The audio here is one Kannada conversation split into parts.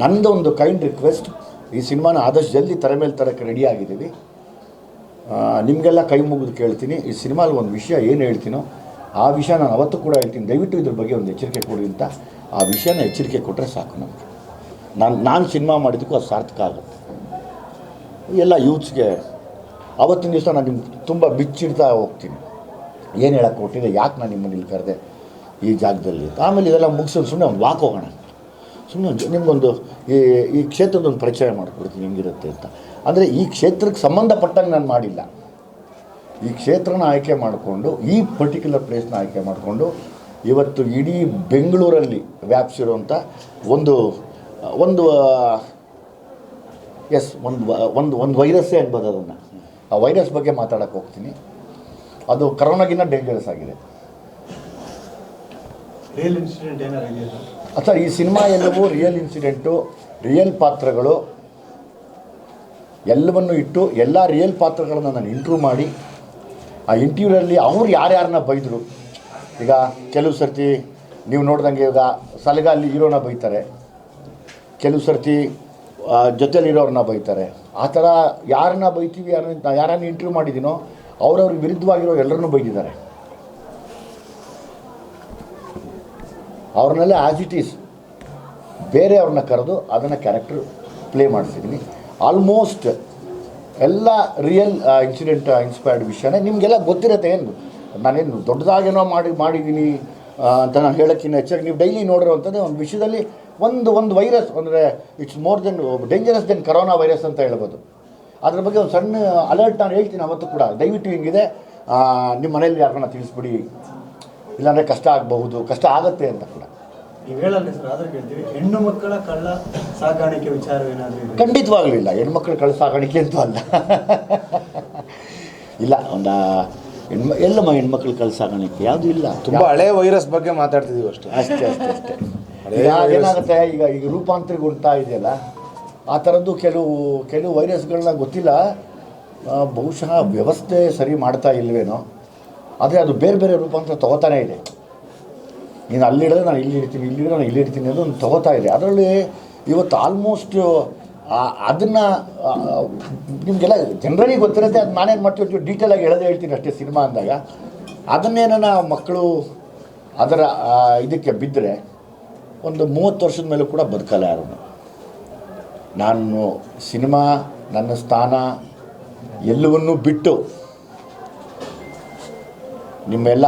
ನಂದು ಒಂದು ಕೈಂಡ್ ರಿಕ್ವೆಸ್ಟ್ ಈ ಸಿನಿಮಾನ ಆದಷ್ಟು ಜಲ್ದಿ ತೆರೆ ಮೇಲೆ ತರಕ್ಕೆ ರೆಡಿ ಆಗಿದ್ದೀವಿ. ನಿಮಗೆಲ್ಲ ಕೈ ಮುಗಿದು ಕೇಳ್ತೀನಿ. ಈ ಸಿನಿಮಾಲಿ ಒಂದು ವಿಷಯ ಏನು ಹೇಳ್ತೀನೋ, ಆ ವಿಷಯ ನಾನು ಅವತ್ತು ಕೂಡ ಹೇಳ್ತೀನಿ. ದಯವಿಟ್ಟು ಇದ್ರ ಬಗ್ಗೆ ಒಂದು ಎಚ್ಚರಿಕೆ ಕೊಡಿ ಅಂತ. ಆ ವಿಷಯನ ಎಚ್ಚರಿಕೆ ಕೊಟ್ಟರೆ ಸಾಕು ನಮಗೆ. ನಾನು ನಾನು ಸಿನಿಮಾ ಮಾಡಿದ್ದಕ್ಕೂ ಅದು ಸಾರ್ಥಕ ಆಗುತ್ತೆ. ಎಲ್ಲ ಯೂತ್ಸ್ಗೆ ಅವತ್ತಿನ ದಿವಸ ನಾನು ನಿಮ್ಮ ತುಂಬ ಬಿಚ್ಚಿಡ್ತಾ ಹೋಗ್ತೀನಿ. ಏನು ಹೇಳಕ್ಕೆ ಕೊಟ್ಟಿದೆ ಯಾಕೆ ನಾನು ನಿಮ್ಮನ್ನು ಇಲ್ಲಿ ಕರೆದೆ ಈ ಜಾಗದಲ್ಲಿ ಆಮೇಲೆ ಇದೆಲ್ಲ ಮುಗಿಸೋದು ಸುಮ್ಮನೆ ಒಂದು ವಾಕ್ ಹೋಗೋಣ ಸುಮ್ಮನೆ ನಿಮಗೊಂದು ಈ ಈ ಕ್ಷೇತ್ರದೊಂದು ಪರಿಚಯ ಮಾಡಿಕೊಡ್ತೀನಿ ಹೆಂಗಿರುತ್ತೆ ಅಂತ. ಅಂದರೆ ಈ ಕ್ಷೇತ್ರಕ್ಕೆ ಸಂಬಂಧಪಟ್ಟಂಗೆ ನಾನು ಮಾಡಿಲ್ಲ. ಈ ಕ್ಷೇತ್ರನ ಆಯ್ಕೆ ಮಾಡಿಕೊಂಡು, ಈ ಪರ್ಟಿಕ್ಯುಲರ್ ಪ್ಲೇಸ್ನ ಆಯ್ಕೆ ಮಾಡಿಕೊಂಡು, ಇವತ್ತು ಇಡೀ ಬೆಂಗಳೂರಲ್ಲಿ ವ್ಯಾಪಿಸಿರುವಂಥ ಒಂದು ಒಂದು ಎಸ್ ಒಂದು ಒಂದು ಒಂದು ವೈರಸ್ಸೇ ಅನ್ಬೋದು ಅದನ್ನು. ಆ ವೈರಸ್ ಬಗ್ಗೆ ಮಾತಾಡೋಕ್ಕೆ ಹೋಗ್ತೀನಿ. ಅದು ಕರೋನಾಗಿನ್ನ ಡೇಂಜರಸ್ ಆಗಿದೆ. ಅಥವಾ ಈ ಸಿನಿಮಾ ಎಲ್ಲವೂ ರಿಯಲ್ ಇನ್ಸಿಡೆಂಟು ರಿಯಲ್ ಪಾತ್ರಗಳು, ಎಲ್ಲವನ್ನು ಇಟ್ಟು ಎಲ್ಲ ರಿಯಲ್ ಪಾತ್ರಗಳನ್ನು ನಾನು ಇಂಟ್ರ್ಯೂ ಮಾಡಿ, ಆ ಇಂಟರ್ವ್ಯೂರಲ್ಲಿ ಅವ್ರು ಯಾರ್ಯಾರನ್ನ ಬೈದರು. ಈಗ ಕೆಲವು ಸರ್ತಿ ನೀವು ನೋಡ್ದಂಗೆ ಈಗ ಸಲಗ ಅಲ್ಲಿ ಹೀರೋನ ಬೈತಾರೆ. ಕೆಲವು ಸರ್ತಿ ಜೊತೆಯಲ್ಲಿರೋರನ್ನ ಬೈತಾರೆ. ಆ ಥರ ಯಾರನ್ನ ಬೈತೀವಿ, ಯಾರನ್ನ ಯಾರನ್ನ ಇಂಟರ್ವ್ಯೂ ಮಾಡಿದ್ದೀನೋ ಅವ್ರವ್ರ ವಿರುದ್ಧವಾಗಿರೋ ಎಲ್ಲರನ್ನೂ ಬೈದಿದ್ದಾರೆ. ಅವ್ರನ್ನೆಲ್ಲ ಆ್ಯಸ್ ಇಟ್ ಈಸ್ ಬೇರೆ ಅವ್ರನ್ನ ಕರೆದು ಅದನ್ನು ಕ್ಯಾರೆಕ್ಟರ್ ಪ್ಲೇ ಮಾಡಿಸಿದ್ದೀನಿ ಆಲ್ಮೋಸ್ಟ್ ಎಲ್ಲ ರಿಯಲ್ ಇನ್ಸಿಡೆಂಟ್ ಇನ್ಸ್ಪೈರ್ಡ್ ವಿಷಯನೇ ನಿಮಗೆಲ್ಲ ಗೊತ್ತಿರುತ್ತೆ ಏನು? ನಾನೇನು ದೊಡ್ಡದಾಗೇನೋ ಮಾಡಿ ಮಾಡಿದ್ದೀನಿ ಅಂತ ನಾನು ಹೇಳೋಕ್ಕಿಂತ ಹೆಚ್ಚಾಗಿ ನೀವು ಡೈಲಿ ನೋಡಿರೋವಂಥದ್ದೇ ಒಂದು ವಿಷಯದಲ್ಲಿ ಒಂದು ಒಂದು ವೈರಸ್ ಅಂದರೆ it's more than dangerous than corona virus ಅಂತ ಹೇಳ್ಬೋದು. ಅದ್ರ ಬಗ್ಗೆ ಒಂದು ಸಣ್ಣ ಅಲರ್ಟ್ ನಾನು ಹೇಳ್ತೀನಿ ಅವತ್ತು ಕೂಡ. ದಯವಿಟ್ಟು ಹಿಂಗಿದೆ. ನಿಮ್ಮ ಮನೇಲಿ ಯಾರನ್ನ ತಿಳಿಸ್ಬಿಡಿ. ಇಲ್ಲಾಂದರೆ ಕಷ್ಟ ಆಗಬಹುದು ಕಷ್ಟ ಆಗುತ್ತೆ ಅಂತ ಕೂಡ. ನೀವು ಹೇಳಲ್ಲ ಸರ್ ಆದ್ರೆ ಕೇಳ್ತೀವಿ ಹೆಣ್ಣು ಮಕ್ಕಳ ಕಳ್ಳ ಸಾಗಾಣಿಕೆ ವಿಚಾರವೇನಾದ್ರೂ ಏನಾದರೂ ಖಂಡಿತವಾಗ್ಲೂ ಇಲ್ಲ ಮಕ್ಕಳ ಕಳ್ಳ ಸಾಗಾಣಿಕೆ ಅಂತೂ ಅಲ್ಲ. ಇಲ್ಲ ಒಂದು ಹೆಣ್ಮ ಎಲ್ಲಮ್ಮ ಹೆಣ್ಮಕ್ಳು ಕಳ್ಳ ಸಾಗಾಣಿಕೆ ಯಾವುದೂ ಇಲ್ಲ. ತುಂಬಾ ಹಳೆ ವೈರಸ್ ಬಗ್ಗೆ ಮಾತಾಡ್ತಿದೀವಿ ಅಷ್ಟೇ. ಅಷ್ಟೇ ಅಷ್ಟೇ ಅಷ್ಟೇ. ಏನಾಗುತ್ತೆ ಈಗ ಈಗ ರೂಪಾಂತರಿಗೊಳ್ತಾ ಇದೆಯಲ್ಲ ಆ ಥರದ್ದು ಕೆಲವು ಕೆಲವು ವೈರಸ್ಗಳನ್ನ ಗೊತ್ತಿಲ್ಲ. ಬಹುಶಃ ವ್ಯವಸ್ಥೆ ಸರಿ ಮಾಡ್ತಾ ಇಲ್ವೇನೋ. ಆದರೆ ಅದು ಬೇರೆ ಬೇರೆ ರೂಪಾಂತರ ತಗೋತಾನೆ ಇದೆ. ನೀನು ಅಲ್ಲಿ ಹಿಡಿದ್ರೆ ನಾನು ಇಲ್ಲಿ ಇಡ್ತೀನಿ, ಇಲ್ಲಿ ಹಿಡಿದ್ರೆ ನಾನು ಇಲ್ಲಿ ಇಡ್ತೀನಿ ಅದು ಒಂದು ತಗೋತಾ ಇದೆ. ಅದರಲ್ಲಿ ಇವತ್ತು ಆಲ್ಮೋಸ್ಟ್ ಅದನ್ನು ನಿಮಗೆಲ್ಲ ಜನರಲ್ಲಿ ಗೊತ್ತಿರುತ್ತೆ, ಅದು ನಾನೇನು ಮಾಡ್ತೀವಿ ಡೀಟೇಲಾಗಿ ಹೇಳೋದೇ ಹೇಳ್ತೀನಿ ಅಷ್ಟೇ ಸಿನಿಮಾ ಅಂದಾಗ. ಅದನ್ನೇನ ಮಕ್ಕಳು ಅದರ ಇದಕ್ಕೆ ಬಿದ್ದರೆ ಒಂದು ಮೂವತ್ತು ವರ್ಷದ ಮೇಲೂ ಕೂಡ ಬದುಕಲ್ಲ ಯಾರು ನಾನು ಸಿನಿಮಾ, ನನ್ನ ಸ್ಥಾನ ಎಲ್ಲವನ್ನೂ ಬಿಟ್ಟು ನಿಮ್ಮೆಲ್ಲ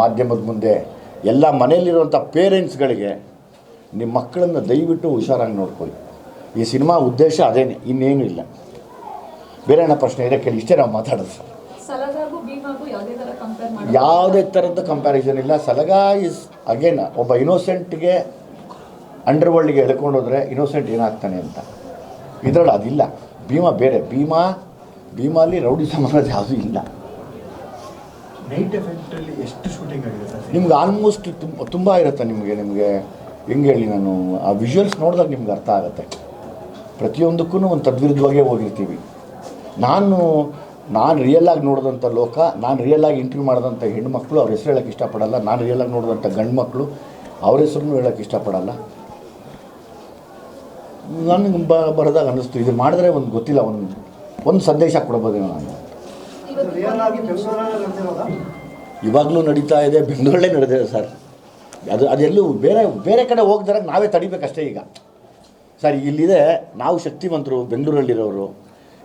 ಮಾಧ್ಯಮದ ಮುಂದೆ ಎಲ್ಲ ಮನೆಯಲ್ಲಿರುವಂಥ ಪೇರೆಂಟ್ಸ್ಗಳಿಗೆ ನಿಮ್ಮ ಮಕ್ಕಳನ್ನು ದಯವಿಟ್ಟು ಹುಷಾರಾಗಿ ನೋಡ್ಕೊಳ್ಳಿ. ಈ ಸಿನಿಮಾ ಉದ್ದೇಶ ಅದೇನೆ ಇನ್ನೇನು ಇಲ್ಲ. ಬೇರೆ ಏನೋ ಪ್ರಶ್ನೆ ಇದೆ ಕೇಳಿ ಇಷ್ಟೇ ನಾವು ಮಾತಾಡೋದು ಸರ್. ಯಾವುದೇ ಥರದ ಕಂಪ್ಯಾರಿಸನ್ ಇಲ್ಲ. ಸಲಗ ಇಸ್ ಅಗೇನ್ ಒಬ್ಬ ಇನೋಸೆಂಟ್ಗೆ ಅಂಡರ್ ವರ್ಲ್ಡ್ಗೆ ಎಳ್ಕೊಂಡು ಹೋದರೆ ಇನೋಸೆಂಟ್ ಏನಾಗ್ತಾನೆ ಅಂತ. ಇದರಲ್ಲಿ ಅದಿಲ್ಲ. ಭೀಮಾ ಬೇರೆ. ಭೀಮಾ ಭೀಮಾಲಿ ರೌಡಿ ಸಮಾನ ಯಾವುದೂ ಇಲ್ಲ. ನೈಟ್ ಎಫೆಕ್ಟ್ ಅಲ್ಲಿ ಎಷ್ಟು ಶೂಟಿಂಗ್ ಆಗಿದೆ ನಿಮ್ಗೆ ಆಲ್ಮೋಸ್ಟ್ ತುಂಬ ತುಂಬ ಇರುತ್ತೆ ನಿಮಗೆ ನಿಮಗೆ ಹೆಂಗೆ ಹೇಳಿ ನಾನು, ಆ ವಿಜುವಲ್ಸ್ ನೋಡಿದಾಗ ನಿಮ್ಗೆ ಅರ್ಥ ಆಗುತ್ತೆ. ಪ್ರತಿಯೊಂದಕ್ಕೂ ಒಂದು ತದ್ವಿರುದ್ಧವಾಗೇ ಹೋಗಿರ್ತೀವಿ. ನಾನು ನಾನು ರಿಯಲ್ಲಾಗಿ ನೋಡಿದಂಥ ಲೋಕ, ನಾನು ರಿಯಲ್ಲಾಗಿ ಇಂಟರ್ವ್ಯೂ ಮಾಡಿದಂಥ ಹೆಣ್ಮಕ್ಳು ಅವ್ರ ಹೆಸರು ಹೇಳೋಕ್ಕೆ ಇಷ್ಟಪಡಲ್ಲ, ನಾನು ರಿಯಲ್ಲಾಗಿ ನೋಡಿದಂಥ ಗಂಡು ಮಕ್ಕಳು ಅವ್ರ ಹೆಸರನ್ನು ಹೇಳೋಕ್ಕೆ ಇಷ್ಟಪಡಲ್ಲ. ನನಗೆ ಬ, ಬರೋದಾಗ ಅನ್ನಿಸ್ತು, ಇದು ಮಾಡಿದ್ರೆ ಒಂದು ಗೊತ್ತಿಲ್ಲ, ಒಂದು ಒಂದು ಸಂದೇಶ ಕೊಡ್ಬೋದೇನೋ ನಾನು. ಇವಾಗಲೂ ನಡೀತಾ ಇದೆ, ಬೆಂಗಳೂರಲ್ಲೇ ನಡೆದಿದೆ ಸರ್. ಅದು ಅದೆಲ್ಲೂ ಬೇರೆ ಬೇರೆ ಕಡೆ ಹೋಗ್ದಾರ ನಾವೇ ತಡಿಬೇಕಷ್ಟೇ ಈಗ. ಸರ್, ಇಲ್ಲಿದೆ ನಾವು ಶಕ್ತಿವಂತರು, ಬೆಂಗಳೂರಲ್ಲಿರೋರು.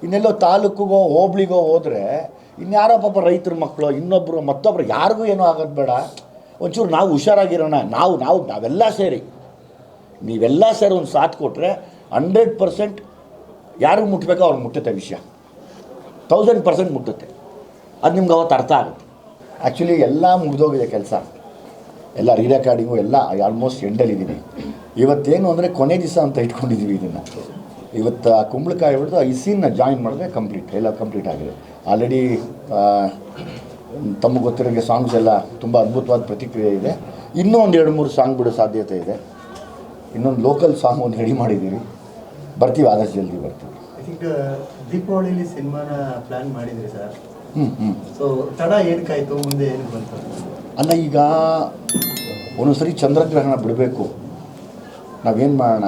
ಇನ್ನೆಲ್ಲೋ ತಾಲೂಕಿಗೋ, ಹೋಬ್ಳಿಗೋ ಹೋದರೆ ಇನ್ಯಾರೋ ಪಾಪ ರೈತರ ಮಕ್ಕಳು ಇನ್ನೊಬ್ಬರು ಮತ್ತೊಬ್ಬರು ಯಾರಿಗೂ ಏನೂ ಆಗೋದು ಬೇಡ. ಒಂಚೂರು ನಾವು ಹುಷಾರಾಗಿರೋಣ, ನಾವು ನಾವು, ನಾವೆಲ್ಲ ಸೇರಿ. ನೀವೆಲ್ಲ ಸೇರಿ ಒಂದು ಸಾಥ್ ಕೊಟ್ಟರೆ ಹಂಡ್ರೆಡ್ ಪರ್ಸೆಂಟ್ ಯಾರಿಗೂ ಮುಟ್ಟಬೇಕೋ ಅವ್ರಿಗೆ ಮುಟ್ಟುತ್ತೆ ವಿಷಯ. ತೌಸಂಡ್ ಪರ್ಸೆಂಟ್ ಮುಟ್ಟುತ್ತೆ. ಅದು ನಿಮ್ಗೆ ಅವತ್ತು ಅರ್ಥ ಆಗುತ್ತೆ. ಆ್ಯಕ್ಚುಲಿ ಎಲ್ಲ ಮುಗಿದೋಗಿದೆ ಕೆಲಸ. ಎಲ್ಲ ರೀ ರೆಕಾರ್ಡಿಂಗು ಎಲ್ಲ ಆಲ್ಮೋಸ್ಟ್ ಎಂಡಲ್ಲಿದ್ದೀನಿ ಇವತ್ತೇನು ಅಂದರೆ ಕೊನೆ ದಿವಸ ಅಂತ ಇಟ್ಕೊಂಡಿದ್ದೀವಿ ಇದನ್ನು. ಇವತ್ತು ಆ ಕುಂಬಳಕಾಯಿ ಹೊಡೆದು ಈ ಸೀನ್ನ ಜಾಯಿನ್ ಮಾಡಿದ್ರೆ ಕಂಪ್ಲೀಟ್ ಎಲ್ಲ ಕಂಪ್ಲೀಟ್ ಆಗಿದೆ. ಆಲ್ರೆಡಿ ತಮಗೆ ಗೊತ್ತಿರೋಂಗೆ ಸಾಂಗ್ಸ್ ಎಲ್ಲ ತುಂಬ ಅದ್ಭುತವಾದ ಪ್ರತಿಕ್ರಿಯೆ ಇದೆ. ಇನ್ನೂ ಒಂದು ಎರಡು ಮೂರು ಸಾಂಗ್ ಬಿಡೋ ಸಾಧ್ಯತೆ ಇದೆ. ಇನ್ನೊಂದು ಲೋಕಲ್ ಸಾಂಗ್ ಒಂದು ರೆಡಿ ಮಾಡಿದ್ದೀವಿ. ಬರ್ತೀವಿ ಆದಷ್ಟು ಜಲ್ದಿ ಬರ್ತೀವಿ. ಐ ಥಿಂಕ್ ದೀಪಾವಳಿಲಿ ಸಿನಿಮಾನ ಪ್ಲ್ಯಾನ್ ಮಾಡಿದ್ರಿ ಸರ್ ಸೊ ತಡ ಏನಕ್ಕಾಯಿತು ಮುಂದೆ ಏನು ಬಂತು? ಅಲ್ಲ ಈಗ ಒಂದೊಂದ್ಸರಿ ಚಂದ್ರಗ್ರಹಣ ಬಿಡಬೇಕು. ನಾವೇನು ಮಾಡೋಣ?